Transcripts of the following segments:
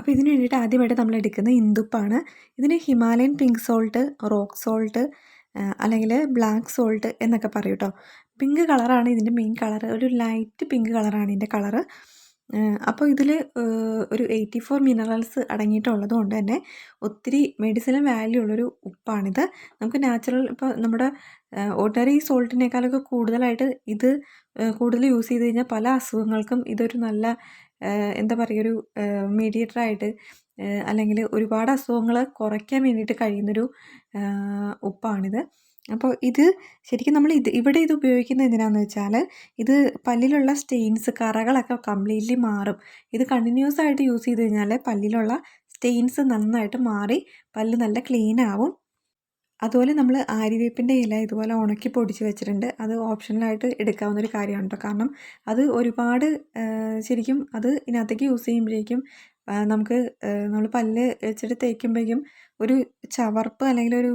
അപ്പോൾ ഇതിന് വേണ്ടിയിട്ട് ആദ്യമായിട്ട് നമ്മൾ എടുക്കുന്നത് ഇന്ദുപ്പാണ്. ഇതിന് Himalayan pink salt rock salt അല്ലെങ്കിൽ ബ്ലാക്ക് സോൾട്ട് എന്നൊക്കെ പറയും കേട്ടോ പിങ്ക് കളറാണ് ഇതിന്റെ മെയിൻ കളർ ഒരു ലൈറ്റ് പിങ്ക് കളറാണ് ഇതിന്റെ കളറ് അപ്പോൾ ഇതിൽ ഒരു എയ്റ്റി ഫോർ മിനറൽസ് അടങ്ങിയിട്ടുള്ളത് കൊണ്ട് തന്നെ ഒത്തിരി മെഡിസിനൽ വാല്യൂ ഉള്ളൊരു ഉപ്പാണിത്. നമുക്ക് നാച്ചുറൽ ഇപ്പോൾ നമ്മുടെ ഓർഡിനറി സോൾട്ടിനേക്കാളൊക്കെ കൂടുതലായിട്ട് ഇത് കൂടുതൽ യൂസ് ചെയ്ത് കഴിഞ്ഞാൽ പല അസുഖങ്ങൾക്കും ഇതൊരു നല്ല എന്താ പറയുക ഒരു മീഡിയേറ്ററായിട്ട് അല്ലെങ്കിൽ ഒരുപാട് അസുഖങ്ങൾ കുറയ്ക്കാൻ വേണ്ടിയിട്ട് കഴിയുന്നൊരു ഉപ്പാണിത്. അപ്പോൾ ഇത് ശരിക്കും നമ്മൾ ഇത് ഇവിടെ ഇത് ഉപയോഗിക്കുന്നത് എന്തിനാണെന്ന് വെച്ചാൽ ഇത് പല്ലിലുള്ള സ്റ്റെയിൻസ് കറകളൊക്കെ കംപ്ലീറ്റ്ലി മാറും. ഇത് കണ്ടിന്യൂസ് ആയിട്ട് യൂസ് ചെയ്ത് കഴിഞ്ഞാൽ പല്ലിലുള്ള സ്റ്റെയിൻസ് നന്നായിട്ട് മാറി പല്ല് നല്ല ക്ലീൻ ആവും. അതുപോലെ നമ്മൾ ആര്യവേപ്പിന്റെ ഇല ഇതുപോലെ ഉണക്കി പൊടിച്ച് വെച്ചിട്ടുണ്ട്. അത് ഓപ്ഷണലായിട്ട് എടുക്കാവുന്ന ഒരു കാര്യമാണ് കേട്ടോ. കാരണം അത് ഒരുപാട് ശരിക്കും അത് ഇതിനകത്തേക്ക് യൂസ് ചെയ്യുമ്പോഴേക്കും നമുക്ക് നമ്മൾ പല്ല് വെച്ചിട്ട് തേക്കുമ്പോഴേക്കും ഒരു ചവർപ്പ് അല്ലെങ്കിൽ ഒരു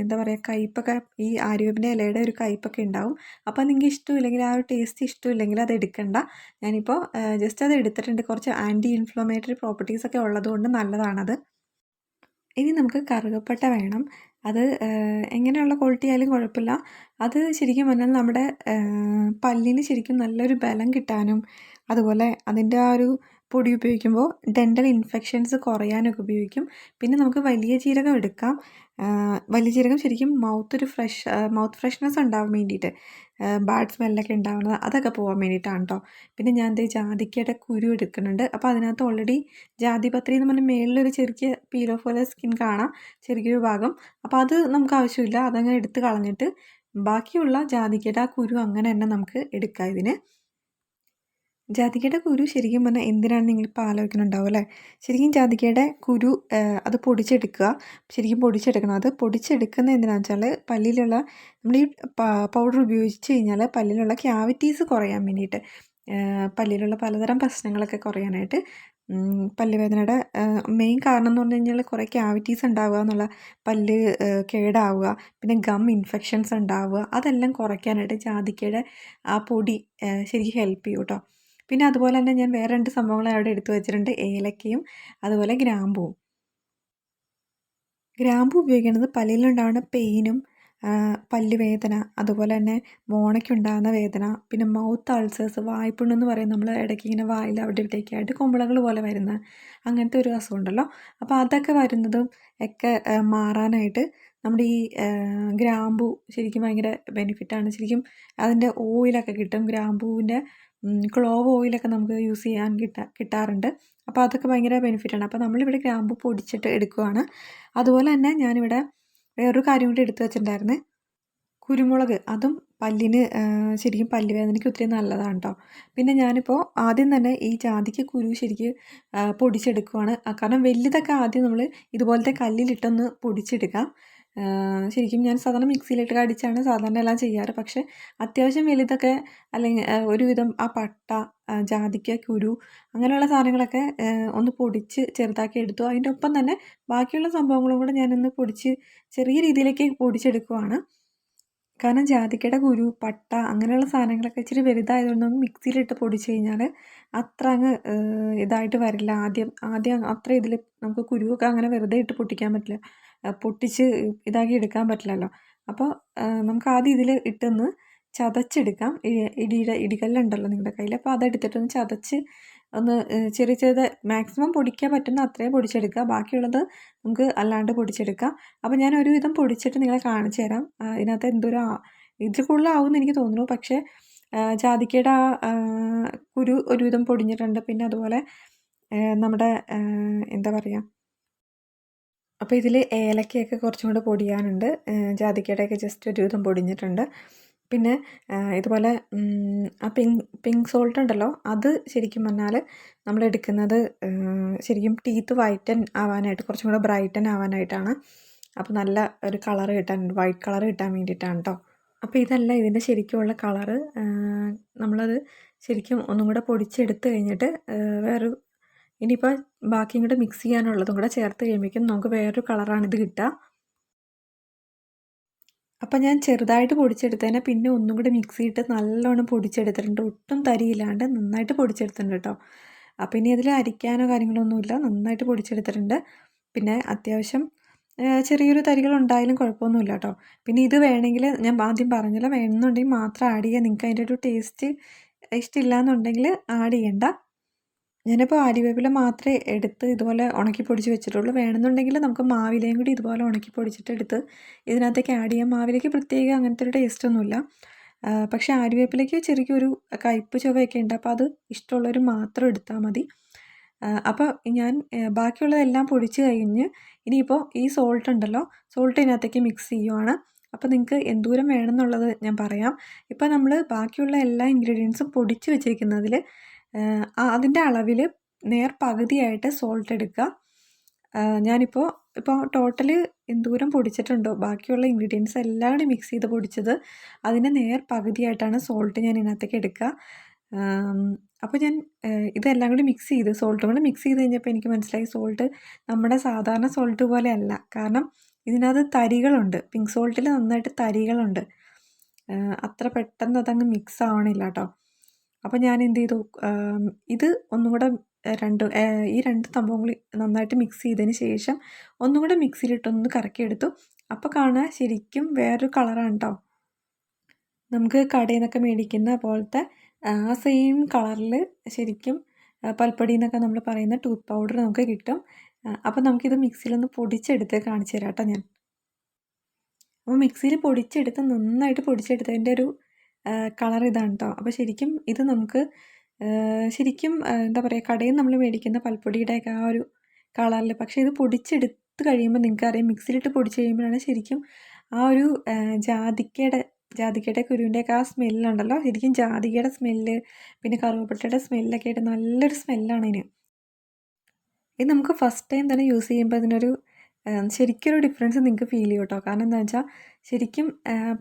എന്താ പറയുക കയ്പ്പൊക്കെ ഈ ആര്യവേപ്പിന്റെ ഇലയുടെ ഒരു കയ്പ്പൊക്കെ ഉണ്ടാവും. അപ്പോൾ നിങ്ങൾക്ക് ഇഷ്ടമില്ലെങ്കിൽ ആ ഒരു ടേസ്റ്റ് ഇഷ്ടമില്ലെങ്കിൽ അത് എടുക്കണ്ട. ഞാനിപ്പോൾ ജസ്റ്റ് അത് എടുത്തിട്ടുണ്ട്. കുറച്ച് ആന്റി ഇൻഫ്ലമേറ്ററി പ്രോപ്പർട്ടീസ് ഒക്കെ ഉള്ളതുകൊണ്ട് നല്ലതാണത്. ഇനി നമുക്ക് കറുകപ്പട്ട വേണം. അത് എങ്ങനെയുള്ള ക്വാളിറ്റി ആയാലും കുഴപ്പമില്ല. അത് ശരിക്കും പറഞ്ഞാൽ നമ്മുടെ പല്ലിന് ശരിക്കും നല്ലൊരു ബലം കിട്ടാനും അതുപോലെ അതിന്റെ ആ ഒരു പൊടി ഉപയോഗിക്കുമ്പോൾ ഡെന്റൽ ഇൻഫെക്ഷൻസ് കുറയാനൊക്കെ ഉപയോഗിക്കും. പിന്നെ നമുക്ക് വലിയ ജീരകം എടുക്കാം. വലിയ ജീരകം ശരിക്കും മൗത്ത് ഒരു ഫ്രഷ് മൗത്ത് ഫ്രഷ്നെസ് ഉണ്ടാവാൻ വേണ്ടിയിട്ട് ബാഡ് സ്മെല്ലൊക്കെ ഉണ്ടാവുന്നത് അതൊക്കെ പോകാൻ വേണ്ടിയിട്ടാണ് കേട്ടോ പിന്നെ ഞാൻ എന്താ ജാതിക്കയുടെ കുരു എടുക്കുന്നുണ്ട്. അപ്പോൾ അതിനകത്ത് ഓൾറെഡി ജാതിപത്രി എന്ന് പറഞ്ഞാൽ മേളിലൊരു ചെറിയ പീലോ പോലെ സ്കിൻ കാണാം ചെറിയൊരു ഭാഗം. അപ്പോൾ അത് നമുക്ക് ആവശ്യമില്ല. അതങ്ങ് എടുത്ത് കളഞ്ഞിട്ട് ബാക്കിയുള്ള ജാതിക്കയുടെ ആ കുരു അങ്ങനെ തന്നെ നമുക്ക് എടുക്കാം ഇതിന്. ജാതിക്കയുടെ കുരു ശരിക്കും പറഞ്ഞാൽ എന്തിനാണ് നിങ്ങളിപ്പോൾ ആലോചിക്കുന്നുണ്ടാവും അല്ലേ? ശരിക്കും ജാതിക്കയുടെ കുരു അത് പൊടിച്ചെടുക്കുക. ശരിക്കും പൊടിച്ചെടുക്കണം. അത് പൊടിച്ചെടുക്കുന്ന എന്തിനാണെന്ന് വെച്ചാൽ പല്ലിലുള്ള നമ്മൾ ഈ പൗഡർ ഉപയോഗിച്ച് കഴിഞ്ഞാൽ പല്ലിലുള്ള ക്യാവിറ്റീസ് കുറയാൻ വേണ്ടിയിട്ട്. പല്ലിലുള്ള പലതരം പ്രശ്നങ്ങളൊക്കെ കുറയാനായിട്ട് പല്ലുവേദനയുടെ മെയിൻ കാരണം എന്ന് പറഞ്ഞു കഴിഞ്ഞാൽ കുറേ ക്യാവിറ്റീസ് ഉണ്ടാവുക എന്നുള്ള പല്ല് കേടാവുക. പിന്നെ ഗം ഇൻഫെക്ഷൻസ് ഉണ്ടാവുക. അതെല്ലാം കുറയ്ക്കാനായിട്ട് ജാതിക്കയുടെ ആ പൊടി ശരിക്കും ഹെൽപ്പ് ചെയ്യും കേട്ടോ. പിന്നെ അതുപോലെ തന്നെ ഞാൻ വേറെ രണ്ട് സംഭവങ്ങൾ അവിടെ എടുത്തു വെച്ചിട്ടുണ്ട്. ഏലക്കയും അതുപോലെ ഗ്രാമ്പുവും. ഗ്രാമ്പു ഉപയോഗിക്കുന്നത് പല്ലിലുണ്ടാകുന്ന പെയിനും പല്ലുവേദന അതുപോലെ തന്നെ മോണയ്ക്കുണ്ടാകുന്ന വേദന പിന്നെ മൗത്ത് അൾസേഴ്സ് വായ്പുണ്ണെന്ന് പറയും. നമ്മൾ ഇടയ്ക്ക് ഇങ്ങനെ വായിൽ അവിടെ ഇവിടേക്കായിട്ട് കുമ്പളകൾ പോലെ വരുന്ന അങ്ങനത്തെ ഒരു അസുഖം ഉണ്ടല്ലോ. അപ്പോൾ അതൊക്കെ വരുന്നതും ഒക്കെ മാറാനായിട്ട് നമ്മുടെ ഈ ഗ്രാമ്പു ശരിക്കും ഭയങ്കര ബെനിഫിറ്റാണ് ശരിക്കും അതിന്റെ ഓയിലൊക്കെ കിട്ടും. ഗ്രാമ്പൂവിന്റെ ക്ലോവ് ഓയിലൊക്കെ നമുക്ക് യൂസ് ചെയ്യാൻ കിട്ടാ കിട്ടാറുണ്ട്. അപ്പോൾ അതൊക്കെ ഭയങ്കര ബെനിഫിറ്റാണ് അപ്പോൾ നമ്മളിവിടെ ഗ്രാമ്പു പൊടിച്ചിട്ട് എടുക്കുവാണ്. അതുപോലെ തന്നെ ഞാനിവിടെ വേറൊരു കാര്യം കൂടി എടുത്തു വെച്ചിട്ടുണ്ടായിരുന്നു. കുരുമുളക് അതും പല്ലിന് ശരിക്കും പല്ല് വേദനയ്ക്ക് ഒത്തിരി നല്ലതാണ് കേട്ടോ പിന്നെ ഞാനിപ്പോൾ ആദ്യം തന്നെ ഈ ജാതിക്ക് കുരു ശരിക്കും പൊടിച്ചെടുക്കുവാണ്. കാരണം വലുതൊക്കെ ആദ്യം നമ്മൾ ഇതുപോലത്തെ കല്ലിലിട്ടൊന്ന് പൊടിച്ചെടുക്കാം. ശരിക്കും ഞാൻ സാധാരണ മിക്സിയിലിട്ട് അടിച്ചാണ് സാധാരണ എല്ലാം ചെയ്യാറ്. പക്ഷേ അത്യാവശ്യം വലുതൊക്കെ അല്ലെങ്കിൽ ഒരുവിധം ആ പട്ട ജാതിക്ക കുരു അങ്ങനെയുള്ള സാധനങ്ങളൊക്കെ ഒന്ന് പൊടിച്ച് ചെറുതാക്കി എടുത്തു. അതിന്റെ ഒപ്പം തന്നെ ബാക്കിയുള്ള സംഭവങ്ങളും കൂടെ ഞാനൊന്ന് പൊടിച്ച് ചെറിയ രീതിയിലേക്ക് പൊടിച്ചെടുക്കുവാണ്. കാരണം ജാതിക്കയുടെ കുരു പട്ട അങ്ങനെയുള്ള സാധനങ്ങളൊക്കെ ഇച്ചിരി വലുതായതുകൊണ്ട് നമുക്ക് മിക്സിയിലിട്ട് പൊടിച്ച് കഴിഞ്ഞാൽ അത്ര അങ്ങ് ഇതായിട്ട് വരില്ല. ആദ്യം ആദ്യം അത്ര ഇതിൽ നമുക്ക് കുരുവൊക്കെ അങ്ങനെ വെറുതെ ഇട്ട് പൊട്ടിക്കാൻ പറ്റില്ല. പൊട്ടിച്ച് ഇതാക്കി എടുക്കാൻ പറ്റില്ലല്ലോ. അപ്പോൾ നമുക്ക് ആദ്യം ഇതിൽ ഇട്ടൊന്ന് ചതച്ചെടുക്കാം. ഇടിയുടെ ഇടികല്ലുണ്ടല്ലോ നിങ്ങളുടെ കയ്യിൽ അപ്പോൾ അതെടുത്തിട്ടൊന്ന് ചതച്ച് ഒന്ന് ചെറിയ ചെറിയ മാക്സിമം പൊടിക്കാൻ പറ്റുന്ന അത്രയും പൊടിച്ചെടുക്കുക. ബാക്കിയുള്ളത് നമുക്ക് അല്ലാണ്ട് പൊടിച്ചെടുക്കാം. അപ്പോൾ ഞാൻ ഒരുവിധം പൊടിച്ചിട്ട് നിങ്ങളെ കാണിച്ചു തരാം. ഇതിനകത്ത് എന്തൊരു ഇതിൽ കൂടുതലാവും എനിക്ക് തോന്നുന്നു. പക്ഷേ ജാതിക്കയുടെ ആ കുരു ഒരുവിധം പൊടിഞ്ഞിട്ടുണ്ട്. പിന്നെ അതുപോലെ നമ്മുടെ എന്താ പറയുക അപ്പോൾ ഇതിൽ ഏലക്കയൊക്കെ കുറച്ചും കൂടെ പൊടിയാനുണ്ട്. ജാതിക്കയുടെയൊക്കെ ജസ്റ്റ് ഒരു വിധം പൊടിഞ്ഞിട്ടുണ്ട്. പിന്നെ ഇതുപോലെ ആ പിങ്ക് പിങ്ക് സോൾട്ട് ഉണ്ടല്ലോ അത് ശരിക്കും പറഞ്ഞാൽ നമ്മൾ എടുക്കുന്നത് ശരിക്കും ടീത്ത് വൈറ്റൻ ആവാനായിട്ട് കുറച്ചും കൂടെ ബ്രൈറ്റൻ ആവാനായിട്ടാണ്. അപ്പോൾ നല്ല ഒരു കളർ കിട്ടാൻ വൈറ്റ് കളർ കിട്ടാൻ വേണ്ടിയിട്ടാണ് കേട്ടോ അപ്പോൾ ഇതല്ല ഇതിന്റെ ശരിക്കുമുള്ള കളറ് നമ്മളത് ശരിക്കും ഒന്നും കൂടെ പൊടിച്ചെടുത്ത് കഴിഞ്ഞിട്ട് വേറൊരു ഇനിയിപ്പോൾ ബാക്കിയും കൂടെ മിക്സ് ചെയ്യാനുള്ളതും കൂടെ ചേർത്ത് കഴിയുമ്പോഴേക്കും നമുക്ക് വേറൊരു കളറാണിത് കിട്ടുക. അപ്പം ഞാൻ ചെറുതായിട്ട് പൊടിച്ചെടുത്തതിനെ പിന്നെ ഒന്നും കൂടി മിക്സിയിട്ട് നല്ലോണം പൊടിച്ചെടുത്തിട്ടുണ്ട്. ഒട്ടും തരിയില്ലാണ്ട് നന്നായിട്ട് പൊടിച്ചെടുത്തിട്ടുണ്ട് കേട്ടോ. അപ്പോൾ ഇനി അതിൽ അരിക്കാനോ കാര്യങ്ങളൊന്നുമില്ല നന്നായിട്ട് പൊടിച്ചെടുത്തിട്ടുണ്ട്. പിന്നെ അത്യാവശ്യം ചെറിയൊരു തരികൾ ഉണ്ടായാലും കുഴപ്പമൊന്നുമില്ല കേട്ടോ. പിന്നെ ഇത് വേണമെങ്കിൽ ഞാൻ ആദ്യം പറഞ്ഞല്ലോ വേണമെന്നുണ്ടെങ്കിൽ മാത്രം ആഡ് ചെയ്യുക. നിങ്ങൾക്ക് അതിന്റെ ഒരു ടേസ്റ്റ് ഇഷ്ടമില്ല എന്നുണ്ടെങ്കിൽ ആഡ് ചെയ്യണ്ട. ഞാനിപ്പോൾ ആര്യവേപ്പില മാത്രമേ എടുത്ത് ഇതുപോലെ ഉണക്കി പൊടിച്ച് വെച്ചിട്ടുള്ളൂ. വേണമെന്നുണ്ടെങ്കിൽ നമുക്ക് മാവിലയും കൂടി ഇതുപോലെ ഉണക്കി പൊടിച്ചിട്ട് എടുത്ത് ഇതിനകത്തേക്ക് ആഡ് ചെയ്യാം. മാവിലേക്ക് പ്രത്യേകം അങ്ങനത്തെ ഒരു ടേസ്റ്റ് ഒന്നുമില്ല. പക്ഷേ ആര്യവേപ്പിലേക്ക് ചെറിയൊരു കയ്പ്പ് ചുവയൊക്കെ ഉണ്ട്. അപ്പോൾ അത് ഇഷ്ടമുള്ളവർ മാത്രം എടുത്താൽ മതി. അപ്പോൾ ഞാൻ ബാക്കിയുള്ളതെല്ലാം പൊടിച്ച് കഴിഞ്ഞ് ഇനിയിപ്പോൾ ഈ സോൾട്ട് ഉണ്ടല്ലോ സോൾട്ട് ഇതിനകത്തേക്ക് മിക്സ് ചെയ്യുവാണ്. അപ്പോൾ നിങ്ങൾക്ക് എന്തോരം വേണമെന്നുള്ളത് ഞാൻ പറയാം. ഇപ്പോൾ നമ്മൾ ബാക്കിയുള്ള എല്ലാ ഇൻഗ്രീഡിയൻസും പൊടിച്ച് വെച്ചിരിക്കുന്നതിൽ അതിന്റെ അളവിൽ നേർ പകുതിയായിട്ട് സോൾട്ട് എടുക്കുക. ഞാനിപ്പോൾ ഇപ്പോൾ ടോട്ടൽ എന്തോരം പൊടിച്ചിട്ടുണ്ടോ? ബാക്കിയുള്ള ഇൻഗ്രീഡിയൻസ് എല്ലാം കൂടി മിക്സ് ചെയ്ത് പൊടിച്ചത് അതിന്റെ നേർ പകുതിയായിട്ടാണ് സോൾട്ട് ഞാൻ ഇതിനകത്തേക്ക് എടുക്കുക. അപ്പോൾ ഞാൻ ഇതെല്ലാം കൂടി മിക്സ് ചെയ്ത് സോൾട്ടും കൂടി മിക്സ് ചെയ്ത് കഴിഞ്ഞപ്പോൾ എനിക്ക് മനസ്സിലായി സോൾട്ട് നമ്മുടെ സാധാരണ സോൾട്ട് പോലെ അല്ല. കാരണം ഇതിനകത്ത് തരികളുണ്ട്. പിങ്ക് സോൾട്ടിൽ നന്നായിട്ട് തരികളുണ്ട്. അത്ര പെട്ടെന്ന് അതങ്ങ് മിക്സ് ആവണില്ല കേട്ടോ അപ്പോൾ ഞാൻ എന്ത് ചെയ്തു? ഇത് ഒന്നും കൂടെ രണ്ട് ഈ രണ്ട് സംഭവങ്ങൾ നന്നായിട്ട് മിക്സ് ചെയ്തതിന് ശേഷം ഒന്നും കൂടെ മിക്സിയിലിട്ടൊന്ന് കറക്കിയെടുത്തു. അപ്പോൾ കാണാൻ ശരിക്കും വേറൊരു കളറാണ് കേട്ടോ നമുക്ക് കടയിൽ നിന്നൊക്കെ മേടിക്കുന്ന പോലത്തെ ആ സെയിം കളറിൽ ശരിക്കും പൽപ്പടി എന്നൊക്കെ നമ്മൾ പറയുന്ന ടൂത്ത് പൗഡർ നമുക്ക് കിട്ടും. അപ്പോൾ നമുക്കിത് മിക്സിയിലൊന്ന് പൊടിച്ചെടുത്ത് കാണിച്ചു തരാം കേട്ടോ ഞാൻ. അപ്പോൾ മിക്സിയിൽ പൊടിച്ചെടുത്ത് നന്നായിട്ട് പൊടിച്ചെടുത്തതിന്റെ ഒരു കളർ ഇതാണ് കേട്ടോ അപ്പോൾ ശരിക്കും ഇത് നമുക്ക് ശരിക്കും എന്താ പറയുക കടയിൽ നമ്മൾ മേടിക്കുന്ന പൽപ്പൊടിയുടെയൊക്കെ ആ ഒരു കളറിൽ പക്ഷേ ഇത് പൊടിച്ചെടുത്ത് കഴിയുമ്പോൾ നിങ്ങൾക്കറിയാം മിക്സിയിലിട്ട് പൊടിച്ച് കഴിയുമ്പോഴാണ് ശരിക്കും ആ ഒരു ജാതിക്കയുടെ ജാതിക്കയുടെ കുരുവിന്റെയൊക്കെ ആ സ്മെല്ലുണ്ടല്ലോ ശരിക്കും ജാതിക്കയുടെ സ്മെല്ല് പിന്നെ കറുവപ്പട്ടയുടെ സ്മെല്ലൊക്കെ ആയിട്ട് നല്ലൊരു സ്മെല്ലാണ് ഇതിന്. ഇത് നമുക്ക് ഫസ്റ്റ് ടൈം തന്നെ യൂസ് ചെയ്യുമ്പോൾ ഇതിനൊരു ശരിക്കൊരു ഡിഫറൻസ് നിങ്ങൾക്ക് ഫീൽ ചെയ്യും കേട്ടോ കാരണം എന്താ വെച്ചാൽ ശരിക്കും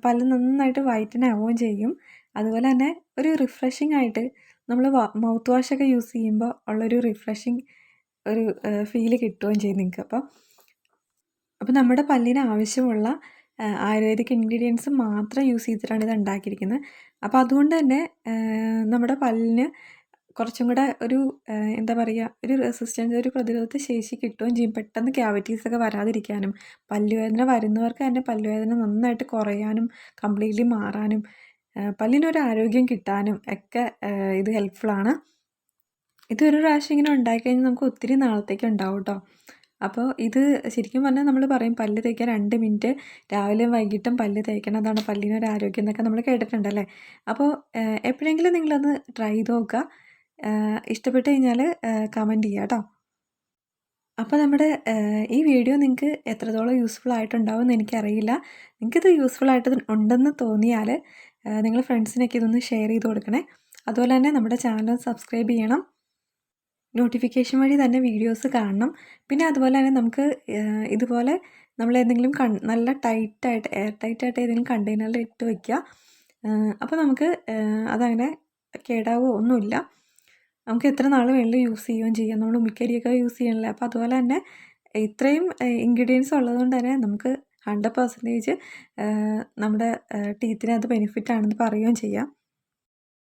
പല്ല് നന്നായിട്ട് വൈറ്റൻ ആവുകയും ചെയ്യും. അതുപോലെ തന്നെ ഒരു റിഫ്രഷിംഗ് ആയിട്ട് നമ്മൾ മൗത്ത് വാഷൊക്കെ യൂസ് ചെയ്യുമ്പോൾ ഉള്ളൊരു റിഫ്രഷിങ് ഒരു ഫീൽ കിട്ടുകയും ചെയ്യും നിങ്ങൾക്ക് അപ്പോൾ അപ്പോൾ നമ്മുടെ പല്ലിന് ആവശ്യമുള്ള ആയുർവേദിക് ഇൻഗ്രീഡിയൻസ് മാത്രം യൂസ് ചെയ്തിട്ടാണ് ഇത് ഉണ്ടാക്കിയിരിക്കുന്നത്. അപ്പോൾ അതുകൊണ്ട് തന്നെ നമ്മുടെ പല്ലിന് കുറച്ചും കൂടെ ഒരു എന്താ പറയുക ഒരു റെസിസ്റ്റൻസ് ഒരു പ്രതിരോധ ശേഷി കിട്ടുകയും ചെയ്യും പെട്ടെന്ന് ക്യാവിറ്റീസൊക്കെ വരാതിരിക്കാനും പല്ലുവേദന വരുന്നവർക്ക് തന്നെ പല്ലുവേദന നന്നായിട്ട് കുറയാനും കംപ്ലീറ്റ്ലി മാറാനും പല്ലിനൊരു ആരോഗ്യം കിട്ടാനും ഒക്കെ ഇത് ഹെൽപ്ഫുള്ളാണ് ഇത് ഒരു പ്രാവശ്യം ഇങ്ങനെ ഉണ്ടാക്കിക്കഴിഞ്ഞാൽ നമുക്ക് ഒത്തിരി നാളത്തേക്ക് ഉണ്ടാവും കേട്ടോ അപ്പോൾ ഇത് ശരിക്കും പറഞ്ഞാൽ നമ്മൾ പറയും പല്ല് തേക്കാൻ രണ്ട് മിനിറ്റ് രാവിലെയും വൈകിട്ടും പല്ല് തേക്കണം. അതാണ് പല്ലിനൊരു ആരോഗ്യം എന്നൊക്കെ നമ്മൾ കേട്ടിട്ടുണ്ടല്ലേ? അപ്പോൾ എപ്പോഴെങ്കിലും നിങ്ങളത് ട്രൈ ചെയ്ത് നോക്കുക. ഇഷ്ടപ്പെട്ട് കഴിഞ്ഞാൽ കമന്റ് ചെയ്യുക കേട്ടോ. അപ്പോൾ നമ്മുടെ ഈ വീഡിയോ നിങ്ങൾക്ക് എത്രത്തോളം യൂസ്ഫുൾ ആയിട്ടുണ്ടാവും എന്ന് എനിക്കറിയില്ല. നിങ്ങൾക്കിത് യൂസ്ഫുൾ ആയിട്ട് ഉണ്ടെന്ന് തോന്നിയാൽ നിങ്ങൾ ഫ്രണ്ട്സിനൊക്കെ ഇതൊന്ന് ഷെയർ ചെയ്ത് കൊടുക്കണേ. അതുപോലെ തന്നെ നമ്മുടെ ചാനൽ സബ്സ്ക്രൈബ് ചെയ്യണം. നോട്ടിഫിക്കേഷൻ വഴി തന്നെ വീഡിയോസ് കാണണം. പിന്നെ അതുപോലെ തന്നെ നമുക്ക് ഇതുപോലെ നമ്മൾ എന്തെങ്കിലും കൺ നല്ല ടൈറ്റായിട്ട് എയർ ടൈറ്റായിട്ട് ഏതെങ്കിലും കണ്ടെയ്നറിൽ ഇട്ട് വയ്ക്കുക അപ്പോൾ നമുക്ക് അതങ്ങനെ കേടാവുകയോ ഒന്നുമില്ല. നമുക്ക് എത്ര നാൾ വേണമെങ്കിലും യൂസ് ചെയ്യുകയും ചെയ്യാം. നമ്മൾ ഉമ്മിക്കരിയൊക്കെ യൂസ് ചെയ്യണല്ലേ? അപ്പോൾ അതുപോലെ തന്നെ ഇത്രയും ഇൻഗ്രീഡിയൻസ് ഉള്ളതുകൊണ്ട് തന്നെ നമുക്ക് ഹൺഡ്രഡ് പെർസെന്റേജ് നമ്മുടെ ടീത്തിന് അത് ബെനിഫിറ്റ് ആണെന്ന് പറയുകയും ചെയ്യാം.